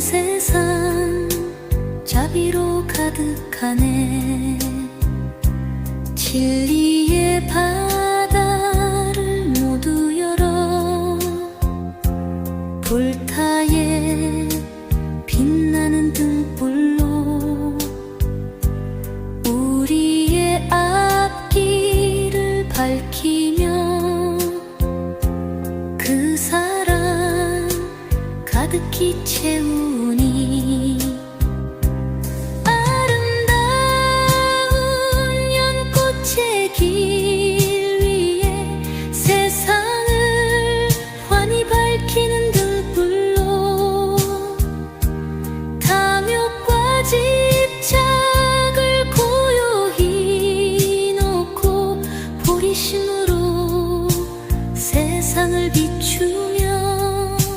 세상 자비로 가득하네. 진리의 바다를 모두 열어 불타에 빛나는 등불로 우리의 앞길을 밝히 가득히 채우니 아름다운 연꽃의 길 위에 세상을 환히 밝히는 불불로 탐욕과 집착을 고요히 놓고 보리심을